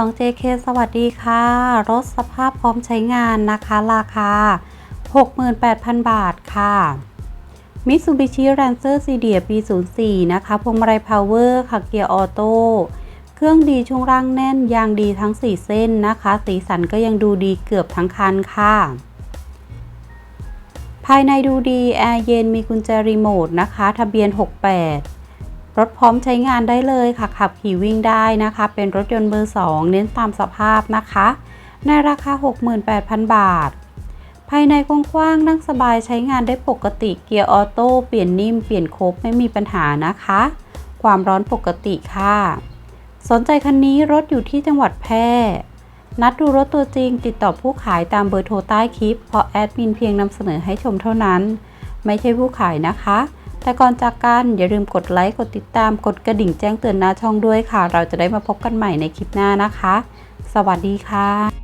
น้อง JK สวัสดีค่ะ รถสภาพพร้อมใช้งานนะคะ ราคา 68,000 บาทค่ะ Mitsubishi Lancer c d ปี 04 นะคะ พวงมาลัยพาวเวอร์ค่ะ เกียร์ออโต้ เครื่องดีช่วงล่างแน่น ยางดีทั้ง 4 เส้นนะคะ สีสันก็ยังดูดีเกือบทั้งคันค่ะ ภายในดูดี แอร์เย็น มีกุญแจรีโมทนะคะ ทะเบียน 68 รถพร้อมใช้งานได้เลยค่ะ ขับขี่วิ่งได้นะคะ เป็นรถยนต์เบอร์2เน้นตามสภาพนะคะ ในราคา 68,000 บาท ภายในกว้างๆนั่งสบายใช้งานได้ปกติเกียร์ออโต้เปลี่ยนนิ่มเปลี่ยนโคบไม่มีปัญหานะคะ ความร้อนปกติค่ะ สนใจคันนี้รถอยู่ที่จังหวัดแพร่นัดดูรถตัวจริงติดต่อผู้ขายตามเบอร์โทรใต้คลิป เพราะแอดมินเพียงนำเสนอให้ชมเท่านั้น ไม่ใช่ผู้ขายนะคะ แต่ก่อนจากกันอย่าลืมกดไลค์ กดติดตาม กดกระดิ่งแจ้งเตือนหน้าช่องด้วยค่ะ เราจะได้มาพบกันใหม่ในคลิปหน้านะคะ สวัสดีค่ะ